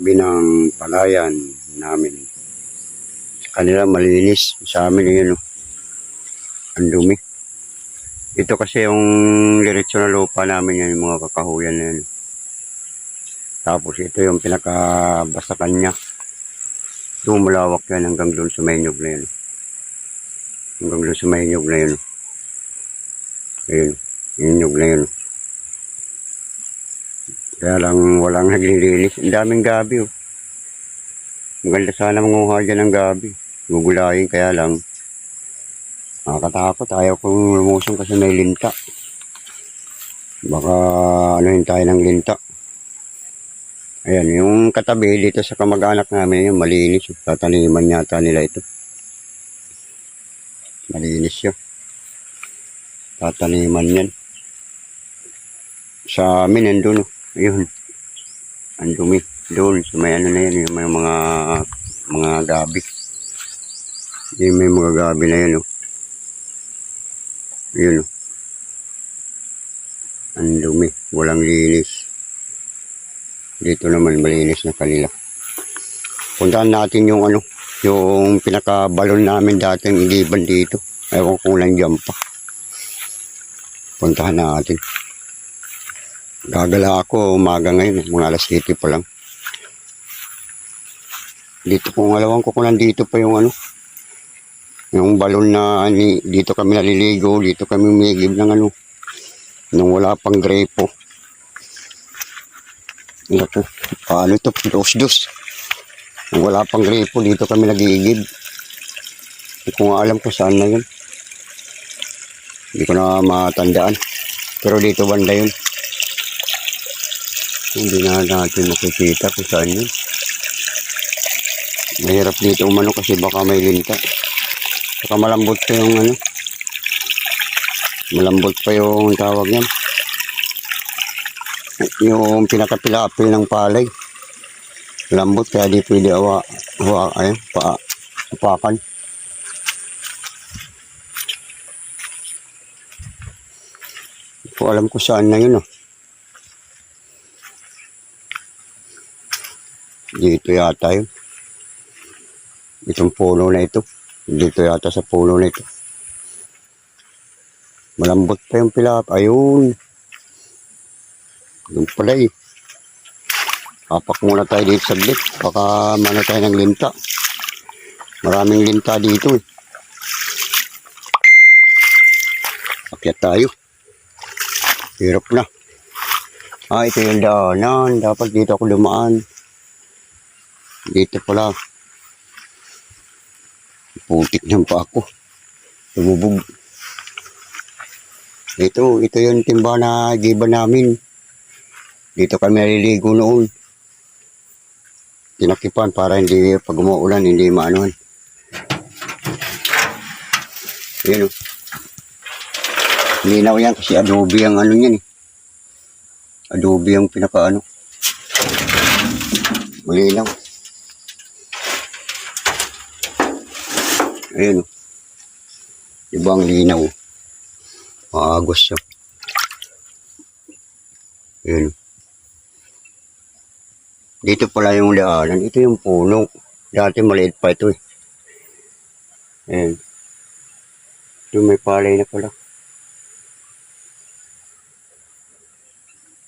tabi ng palayan namin. Sa kanila malinis. Sa amin yun, oh. ang dumi. Ito kasi yung diretso na lupa namin yan, yung mga kakahuyan na yan. Tapos ito yung pinakabasakan niya. Dumalawak yan hanggang doon sa may nyug na yun. Hanggang doon sa may nyug na yun. Ayun, nyug na yun. Kaya lang walang naglilinis. Ang daming gabi oh. Maganda sana manguha dyan ng gabi. Gugulayin kaya lang. Nakakatakot. Ayaw kong lumusong kasi may linta. Baka ano yun tayo ng linta. Ayan, yung katabi dito sa kamag-anak namin, yung malinis. Yung tataniman yata nila ito. Malinis yun. Tataniman yan. Sa amin, nandun. oh. Ayun. Ang dumi. Doon, sa may ano na yan, yung may mga mga gabi. Yung may mga gabi na yan, oh. Ayun, oh. Ang dumi. Walang linis. Dito naman malinis na kanila. Puntahan natin yung ano, yung pinakabalon namin dating iliban dito. Ewan ko kung nandiyan pa. Puntahan natin. Gagala ako umaga ngayon, mga alas 7 pa lang. Dito kung alawan ko kung nandito pa yung ano, yung balon na ani, dito kami naliligo, dito kami umigib ng ano, nung wala pang grepo. Naku, paano ito? Dos-dos. Nung wala pang grepo, dito kami nag-iigib. Hindi ko alam kung saan na yun. Hindi ko na matandaan. Pero dito banda yun. Hindi na natin makikita kung saan yun. Mahirap dito umano kasi baka may linta. Saka malambot pa yung ano. Malambot pa yung tawag yan. Yung pinakapilapil ng palay. Lambot kaya di pwede awa, awa ay, pa, upakan. Hindi ko alam kung saan na yun oh. Dito yata yun. Itong puno na ito. Dito yata sa puno na ito. Malambot pa yung pilap. Ayun. Doon pala eh. Apak muna tayo dito saglit. Baka mano tayo ng linta. Maraming linta dito eh. Akyat tayo. Hirap na. Ah, ito yung daanan. Dapat dito ako lumaan. Dito pala. Putik ng pa ako. Tumubog. Ito, ito yung timba na giba namin. Dito kami naliligo noon. Tinakipan para hindi, pag umuulan, hindi maanuhan. Yan o. Linaw yan kasi adobe ang ano yan eh. Adobe ang pinaka ano. Malinaw. Ayan o. Diba ang linaw? Maagos siya. Ayan. Dito pala yung daanan. Ito yung puno. Dati maliit pa ito eh. Ayan. Ito may palay na pala.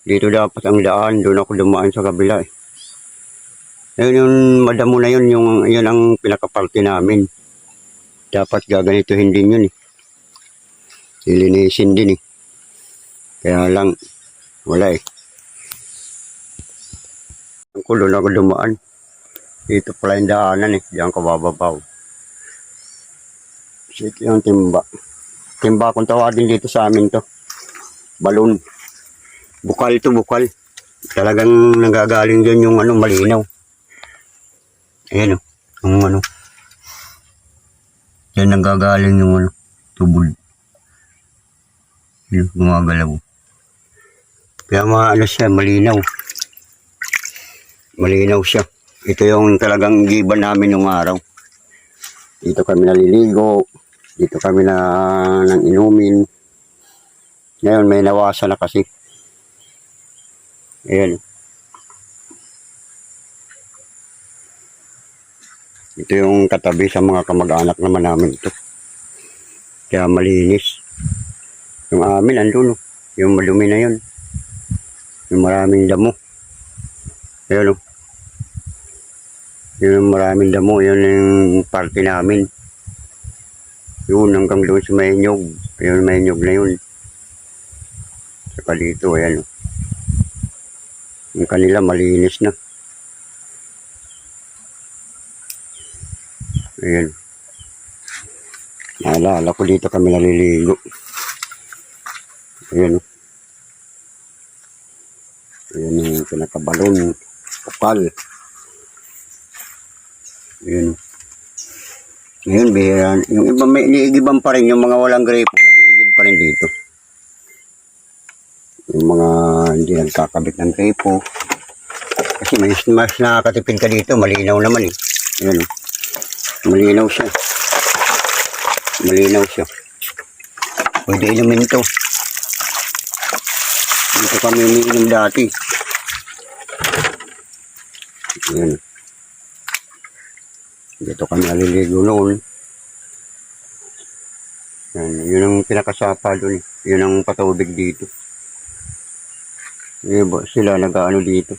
Dito dapat ang daan. Doon ako dumaan sa kabila eh. Ayun yung madamo na yun. Yung, yun ang pinakaparte namin. Dapat gaganituhin din yun eh. Ilinisin din eh. Kaya lang, wala eh. Ang kulo na ako dumaan. Dito pala yung daanan eh. Diyan ko bababaw. Ito yung timba. Timba kung tawagin dito sa amin to. Balon. Bukal to bukal. Talagang nagagaling dyan yung ano, malinaw. Ayan o. Yung ano. Yan nanggagaling yung ano, tubol. Yung gumagalaw. Kaya mga ano siya, malinaw. Malinaw siya. Ito yung talagang giba namin nung araw. Dito kami naliligo. Dito kami na nang inumin. Ngayon may nawasa na kasi. Ayan. Ito yung katabi sa mga kamag-anak naman namin ito. Kaya malinis. Yung amin, andun. oh. Yung madumi na yun. Yung maraming damo. Ayun o. Yung maraming damo, yun yung party namin. Yun, hanggang doon sa may nyog. Ayun, may nyog na yun. Saka dito, ayan o. Yung kanila malinis na. Ayan. Naalala ko dito kami naliligo. Ayan. oh. Ayan yung pinakabalon. Kupal. Ayan. oh. Ngayon, bihira. Yung iba may iniigiban pa rin. Yung mga walang grape, nag-iigib pa rin dito. Yung mga hindi nagkakabit ng grape. Kasi mas, mas nakakatipid ka dito. Malinaw naman eh. Ayan. oh. Malinaw siya. Malinaw siya. Pwede inumin to. Dito kami umiinom dati. Ayan. Dito kami aliligo noon. Yan, yun ang pinakasapa doon. Yun ang patubig dito. Yun ba, sila nag-ano dito.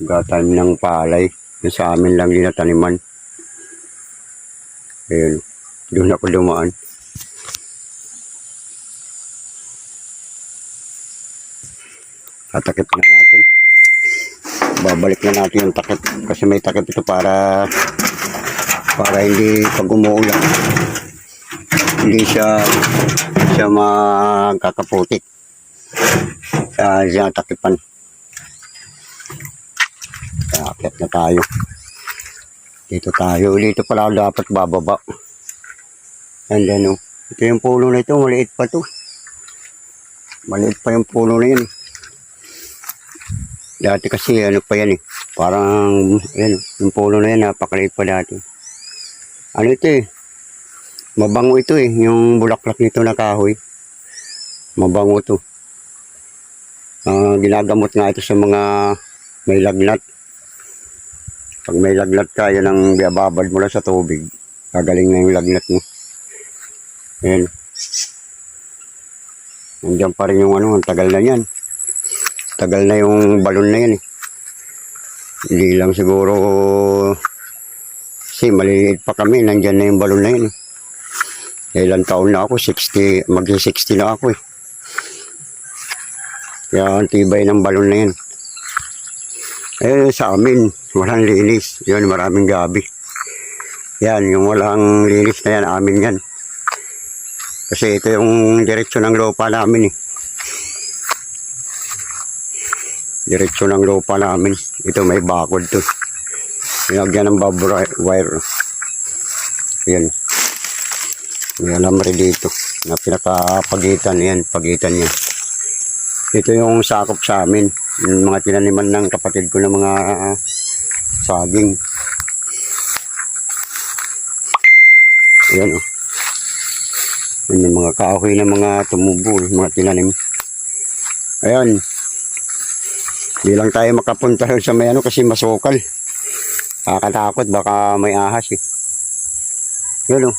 Gatanim ng palay. Yung sa amin lang din na taniman. Ayun. Doon ako dumaan. Tatakip na natin. Babalik na natin yung takip. Kasi may takip ito para para hindi pag umuulan hindi siya siya magkakaputik uh, siya takipan kaya akyat na tayo. Dito tayo dito pala dapat bababa. And then oh, ito yung puno na ito. Maliit pa to. Maliit pa yung puno na yun dati kasi ano pa yan eh. Parang yan, yung puno na yan napakaliit pa dati. Ano ito eh? Mabango ito eh. Yung bulaklak nito na kahoy. Mabango to. Ah, ginagamot nga ito sa mga may lagnat pag may lagnat ka yan ang babad mo lang sa tubig gagaling na yung lagnat mo ayan nandiyan pa rin yung ano tagal na yan tagal na yung balon na yan eh hindi lang siguro kasi maliliit pa kami, nandyan na yung balon na yun. eh. Ilan taon na ako, 60, mag-60 na ako eh. Kaya ang tibay ng balon na yun. Eh, sa amin, walang linis. Yun, maraming gabi. Yan, yung walang linis na yan, amin yan. Kasi ito yung diretsyo ng lupa namin eh. Diretsyo ng lupa namin. Ito may bakod to. Nilagyan ng barbed wire. Yan. May alambre dito. Na pinakapagitan. Yan, pagitan niya. Ito yung sakop sa amin. Yung mga tinaniman ng kapatid ko ng mga ah, saging. Ayan o. Oh. Yung mga kahoy na mga tumubo, mga tinanim. Ayan. Hindi lang tayo makapunta sa may ano kasi masukal. Nakakatakot, baka may ahas eh. Yun o.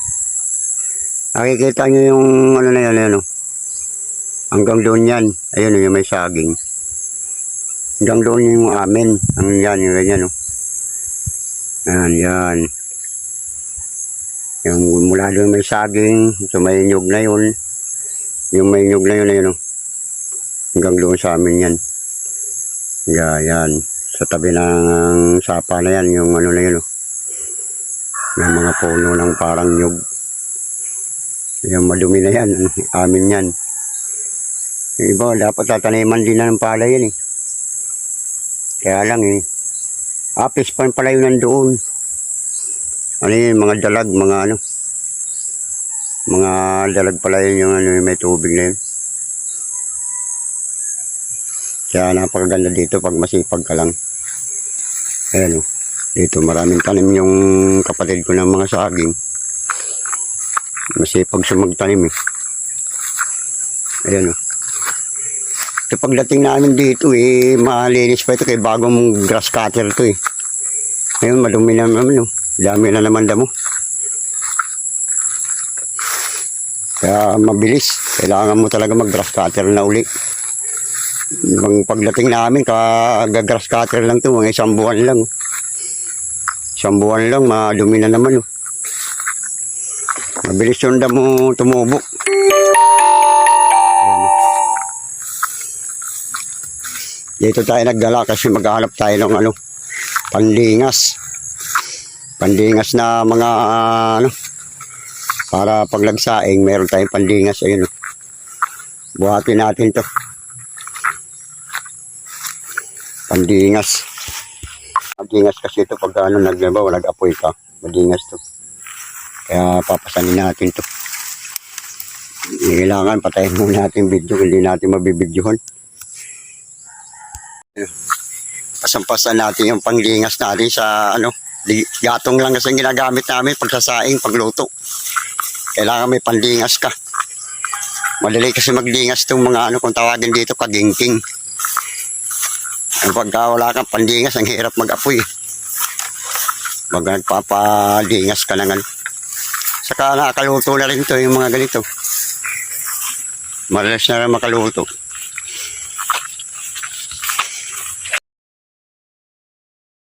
Nakikita nyo yung ano na yan, ano. Hanggang doon yan. Ayun o, yung may saging. Hanggang doon yung amin. Ang yan, yung ganyan o. Yan, yan. Yung mula doon may saging, so may nyug na yun. Yung may nyug na yun, ayun o. Hanggang doon sa amin yan. Yan, yan sa tabi ng sapa na yan, yung ano na yun, oh. May mga puno ng parang nyug. Yung madumi na yan, amin yan. Yung iba, dapat tataniman din na ng palay yan eh. Kaya lang eh, apis pa pala yun nandoon. Ano yun, mga dalag, mga ano. Mga dalag pala yun yung ano, yung may tubig na yun. Kaya napakaganda dito pag masipag ka lang. Ayan o. Dito maraming tanim yung kapatid ko ng mga saging. Masipag siya magtanim eh. Ayan o. Ito pagdating namin dito eh, malinis pa ito kay bagong grass cutter to eh. Ngayon madumi na naman oh. Dami na naman damo. Kaya mabilis. Kailangan mo talaga mag grass cutter na uli. Bang pagdating namin, kagagrass cutter lang to, mga isang buwan lang. Isang buwan lang, madumi na naman. Oh. Mabilis yung damo tumubo. Dito tayo naggala kasi maghanap tayo ng ano, pandingas. Pandingas na mga ano, para paglagsaing, meron tayong pandingas. Ayun, oh. buhatin natin to. Pandingas. Pandingas kasi ito pag ano, naglabaw, nag-apoy ka. Madingas to. Kaya papasanin natin to. Kailangan patayin muna natin video, hindi natin mabibidyohan. Pasampasan natin yung panglingas natin sa ano, gatong lang kasi ginagamit namin pagsasaing, pagluto. Kailangan may pandingas ka. Madali kasi maglingas itong mga ano kung tawagin dito, kagingking. Ang pagka wala kang pandingas, ang hirap mag-apoy. Pag nagpapadingas ka na nga. Saka nakakaluto na rin to yung mga ganito. Madalas na rin makaluto.